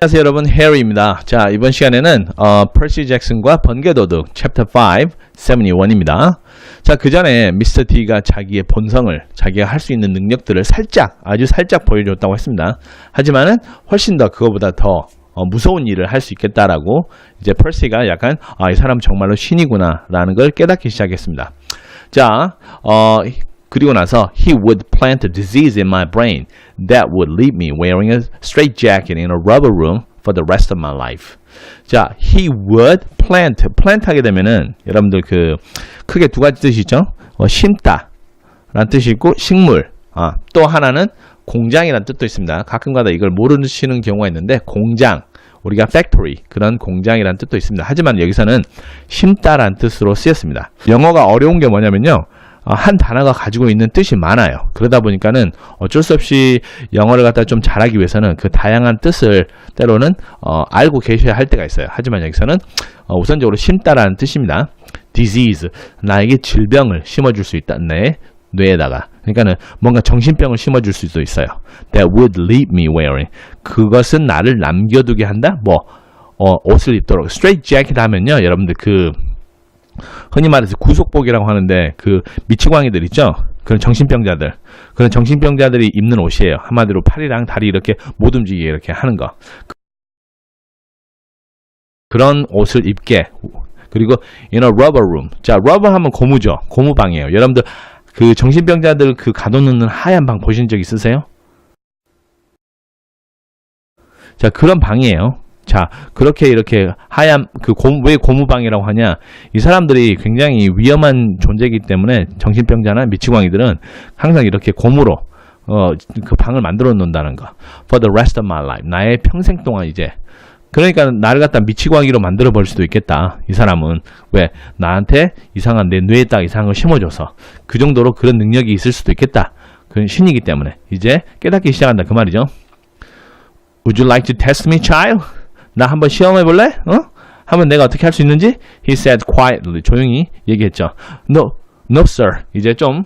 자, 안녕하세요 여러분 해리입니다. 자 이번 시간에는 어, 퍼시 잭슨과 번개도둑 챕터 5 71입니다. 자그 전에 미스터 D가 자기의 본성을 자기가 할 수 있는 능력들을 살짝 아주 살짝 보여줬다고 했습니다. 하지만은 훨씬 더 그거보다 더 어, 무서운 일을 할 수 있겠다라고 이제 퍼시가 약간 아 이 사람 정말로 신이구나라는 걸 깨닫기 시작했습니다. 자, 어, 그리고 나서 he would plant a disease in my brain that would leave me wearing a straitjacket in a rubber room for the rest of my life. 자, he would plant, plant 하게 되면은 여러분들 그 크게 두 가지 뜻이 있죠. 어, 심다 라는 뜻이 있고 식물. 아, 또 하나는 공장이라는 뜻도 있습니다. 가끔가다 이걸 모르시는 경우가 있는데 공장 우리가 factory 그런 공장이라는 뜻도 있습니다. 하지만 여기서는 심다라는 뜻으로 쓰였습니다. 영어가 어려운 게 뭐냐면요. 어, 한 단어가 가지고 있는 뜻이 많아요. 그러다 보니까는 어쩔 수 없이 영어를 갖다 좀 잘하기 위해서는 그 다양한 뜻을 때로는 어, 알고 계셔야 할 때가 있어요. 하지만 여기서는 어, 우선적으로 심다라는 뜻입니다. disease 나에게 질병을 심어줄 수 있다. 내 뇌에다가 그러니까는 뭔가 정신병을 심어줄 수도 있어요. That would leave me wearing 그것은 나를 남겨두게 한다. 뭐 어, 옷을 입도록 straight jacket 하면요, 여러분들 그 흔히 말해서 구속복이라고 하는데 그 미치광이들 있죠? 그런 정신병자들 그런 정신병자들이 입는 옷이에요. 한마디로 팔이랑 다리 이렇게 못 움직이게 이렇게 하는 거. 그런 옷을 입게 그리고 in a rubber room. 자, rubber 하면 고무죠. 고무방이에요. 여러분들 그 정신병자들 그 가둬놓는 하얀 방 보신 적 있으세요? 자, 그런 방이에요. 자, 그렇게 이렇게 하얀 그 고무, 왜 고무방이라고 하냐? 이 사람들이 굉장히 위험한 존재이기 때문에 정신병자나 미치광이들은 항상 이렇게 고무로 어, 그 방을 만들어 놓는다는 거. For the rest of my life. 나의 평생 동안 이제 그러니까 나를 갖다 미치광이로 만들어 버릴 수도 있겠다. 이 사람은 왜 나한테 이상한 내 뇌에 딱 이상한 걸 심어줘서 그 정도로 그런 능력이 있을 수도 있겠다. 그런 신이기 때문에 이제 깨닫기 시작한다 그 말이죠. Would you like to test me, child? 나 한번 시험해 볼래? 어? 하면 내가 어떻게 할 수 있는지? He said quietly. 조용히 얘기했죠. No, no, sir. 이제 좀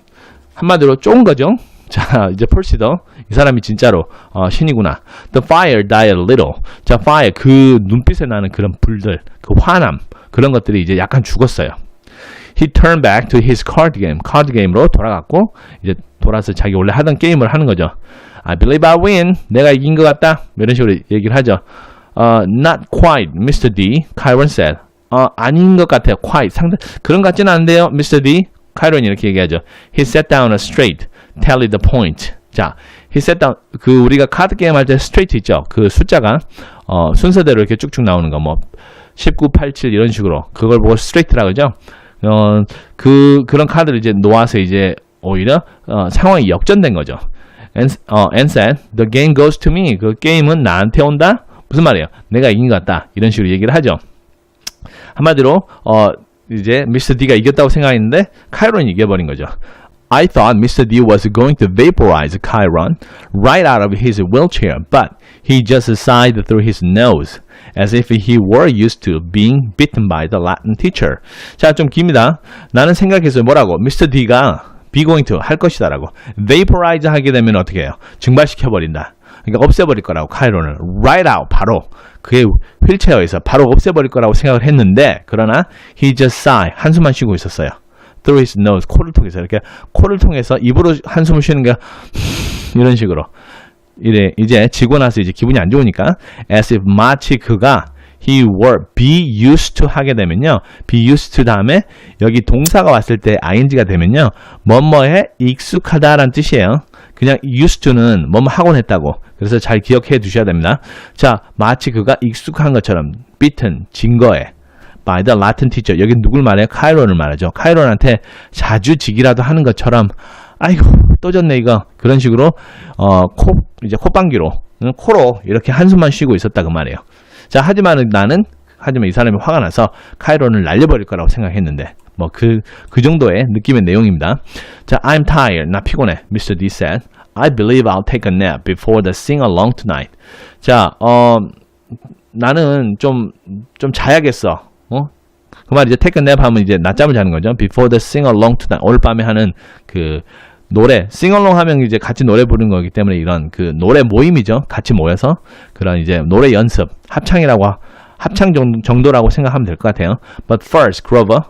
한마디로 쫀 거죠. 자, 이제 펄시더. 이 사람이 진짜로 어, 신이구나. The fire died a little. 자, fire 그 눈빛에 나는 그런 불들, 그 화남 그런 것들이 이제 약간 죽었어요. He turned back to his card game. 카드 게임으로 돌아갔고 이제 돌아서 자기 원래 하던 게임을 하는 거죠. I believe I win. 내가 이긴 것 같다. 이런 식으로 얘기를 하죠. 어, not quite, Mr. D. 카이론 said. 어, 아닌 것 같아요. quite. 상대 그런 것 같지는 않은데요, Mr. D. 카이론이 이렇게 얘기하죠. He sat down straight, tally the point. 자, he sat down. 그 우리가 카드 게임 할 때 straight 있죠. 그 숫자가 어, 순서대로 이렇게 쭉쭉 나오는 거, 뭐 19, 87 이런 식으로 그걸 보고 straight라고 하죠. 어, 그 그런 카드를 이제 놓아서 이제 오히려 어, 상황이 역전된 거죠. And, 어, and said, the game goes to me. 그 게임은 나한테 온다. 무슨 말이에요? 내가 이긴 것 같다. 이런 식으로 얘기를 하죠. 한마디로 어 이제 미스터 D가 이겼다고 생각했는데 카이론이 이겨버린 거죠. I thought Mr. D was going to vaporize Chiron right out of his wheelchair, but he just sighed through his nose, as if he were used to being bitten by the Latin teacher. 자, 좀 깁니다. 나는 생각했어요. 뭐라고? Mr. D가 be going to 할 것이다라고. vaporize 하게 되면 어떻게 해요? 증발시켜버린다. 그러니까 없애버릴 거라고 카이론을. Right out 바로. 그의 휠체어에서 바로 없애버릴 거라고 생각을 했는데 그러나 he just sigh 한숨만 쉬고 있었어요. through his nose 코를 통해서. 이렇게 코를 통해서 입으로 한숨을 쉬는 게 이런 식으로. 이래 이제 지고 나서 이제 기분이 안 좋으니까 as if 마치 그가 he were be used to 하게 되면요. be used to 다음에 여기 동사가 왔을 때 ing가 되면요. 뭐뭐에 익숙하다라는 뜻이에요 그냥 used to는 뭐뭐 하곤 했다고 그래서 잘 기억해 두셔야 됩니다 자 마치 그가 익숙한 것처럼 beaten 진 거에 by the Latin teacher. 여기 누굴 말해요? 카이론을 말하죠. 카이론한테 자주 지기라도 하는 것처럼 아이고 또 졌네 이거 그런 식으로 어, 코 이제 콧방귀로 응, 코로 이렇게 한숨만 쉬고 있었다 그 말이에요. 자 하지만 나는 하지만 이 사람이 화가 나서 카이론을 날려버릴 거라고 생각했는데 뭐 그 그 정도의 느낌의 내용입니다. 자 I'm tired. 나 피곤해. Mr. D said. I believe I'll take a nap before the sing along tonight. 자 어. 나는 좀, 좀 자야겠어. 어? 그 말 이제 take a nap 하면 이제 낮잠을 자는 거죠. Before the sing along tonight. 오늘 밤에 하는 그 노래 싱얼롱 하면 이제 같이 노래 부르는 거기 때문에 이런 그 노래 모임이죠. 같이 모여서 그런 이제 노래 연습 합창이라고 하- 합창 정- 정도라고 생각하면 될 것 같아요. But first, Grover,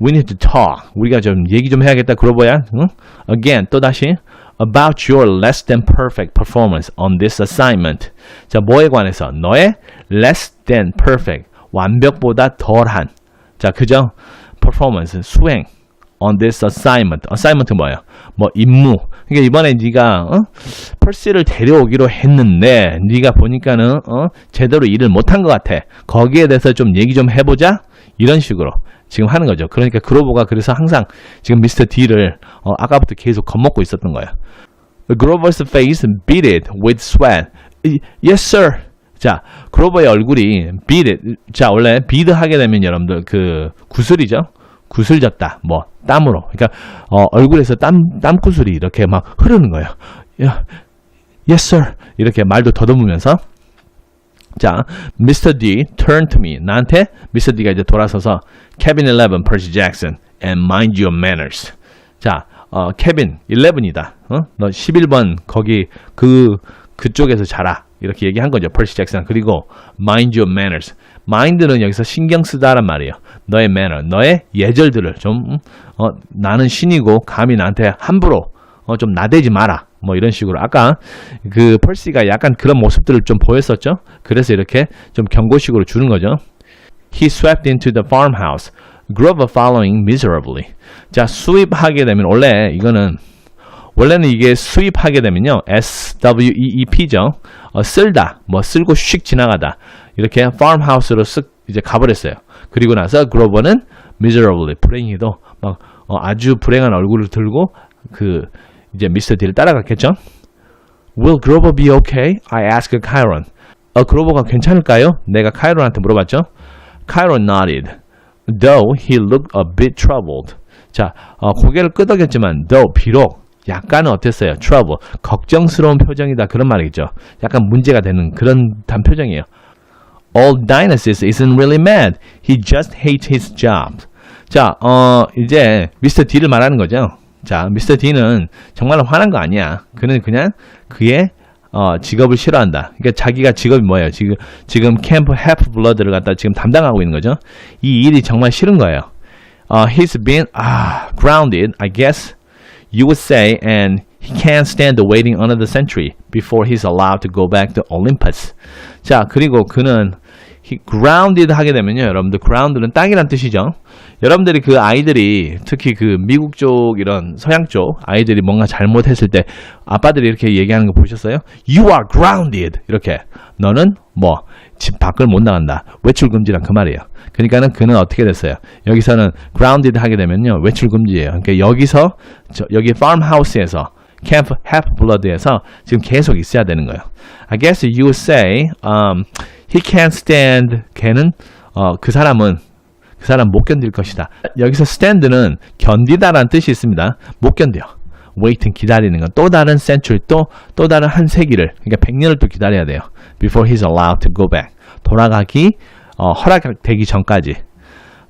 we need to talk. 우리가 좀 얘기 좀 해야겠다, 그로버야. 응? Again, 또 다시 about your less than perfect performance on this assignment. 자, 뭐에 관해서? 너의 less than perfect, 완벽보다 덜한. 자, 그죠? performance, 수행. on this assignment. assignment 뭐예요? 뭐 임무. 그러니까 이번에 네가 어? 펄시를 데려오기로 했는데 네가 보니까는 어? 제대로 일을 못한 것 같아. 거기에 대해서 좀 얘기 좀 해보자. 이런 식으로 지금 하는 거죠. 그러니까 그로버가 그래서 항상 지금 미스터 D를 어, 아까부터 계속 겁먹고 있었던 거예요. Grover's face beaded with sweat. 이- Yes, sir. 자, 그로버의 얼굴이 beaded. 자, 원래 bead 하게 되면 여러분들 그 구슬이죠. 구슬졌다. 뭐 땀으로. 그러니까 어, 얼굴에서 땀 땀구슬이 이렇게 막 흐르는 거예요. 야, yes, sir. 이렇게 말도 더듬으면서 자, Mr. D turned to me. 나한테 Mr. D가 이제 돌아서서 Cabin 11, Percy Jackson, and mind your manners. 자, 어, Cabin 11이다. 어? 너 11번 거기 그 그쪽에서 자라. 이렇게 얘기한 거죠. Percy Jackson. 그리고 mind your manners. mind는 여기서 신경 쓰다란 말이에요. 너의 manner, 너의 예절들을 좀 어, 나는 신이고 감히 나한테 함부로 어, 좀 나대지 마라. 뭐 이런 식으로 아까 그 펄시가 약간 그런 모습들을 좀 보였었죠. 그래서 이렇게 좀 경고식으로 주는 거죠. He swept into the farmhouse. Grover following miserably. 자, 수입하게 되면 원래 이거는 원래는 이게 수입하게 되면요. S W E E P죠. 어, 쓸다. 뭐 쓸고 슉 지나가다. 이렇게 farmhouse로 쓱 이제 가버렸어요. 그리고 나서 그로버는 miserably 불행히도 막 어, 아주 불행한 얼굴을 들고 그 이제 미스터 D를 따라갔겠죠. Will Grover be okay? I asked Chiron. 어, 그로버가 괜찮을까요? 내가 카이론한테 물어봤죠. Chiron nodded. Though he looked a bit troubled. 자, 어, 고개를 끄덕였지만 though 비록 약간은 어땠어요? trouble. 걱정스러운 표정이다. 그런 말이죠. 약간 문제가 되는 그런 단 표정이에요. Old Dionysus isn't really mad. He just hates his job. 자, 어, 이제 미스터 D를 말하는 거죠. 자, 미스터 D는 정말 화난 거 아니야. 그는 그냥 그의 어, 직업을 싫어한다. 그러니까 자기가 직업이 뭐예요? 지금 지금 캠프 해프 블러드를 갖다 지금 담당하고 있는 거죠. 이 일이 정말 싫은 거예요. 어, he's been ah grounded, I guess you would say, and he can't stand the waiting another century before he's allowed to go back to Olympus. 자, 그리고 그는 grounded 하게 되면요, 여러분들 ground는 땅이란 뜻이죠. 여러분들이 그 아이들이 특히 그 미국 쪽 이런 서양 쪽 아이들이 뭔가 잘못했을 때 아빠들이 이렇게 얘기하는 거 보셨어요? You are grounded 이렇게 너는 뭐 집 밖을 못 나간다 외출 금지란 그 말이에요. 그러니까는 그는 어떻게 됐어요? 여기서는 grounded 하게 되면요 외출 금지예요. 그러니까 여기서 저, 여기 farmhouse에서 캠프 half blood에서 지금 계속 있어야 되는 거예요. I guess you would say um, he can't stand 걔는 어, 그 사람은 그 사람 못 견딜 것이다. 여기서 stand는 견디다라는 뜻이 있습니다. 못 견뎌. waiting 기다리는 건 또 다른 century 또 또 다른 한 세기를 그러니까 100년을 또 기다려야 돼요. before he's allowed to go back. 돌아가기 어, 허락되기 전까지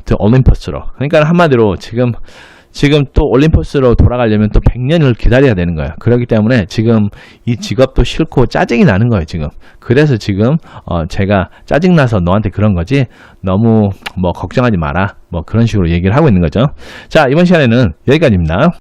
to Olympus로. 그러니까 한마디로 지금 지금 또 올림포스로 돌아가려면 또 100년을 기다려야 되는 거예요. 그렇기 때문에 지금 이 직업도 싫고 짜증이 나는 거예요, 지금. 그래서 지금 어 제가 짜증 나서 너한테 그런 거지. 너무 뭐 걱정하지 마라. 뭐 그런 식으로 얘기를 하고 있는 거죠. 자, 이번 시간에는 여기까지입니다.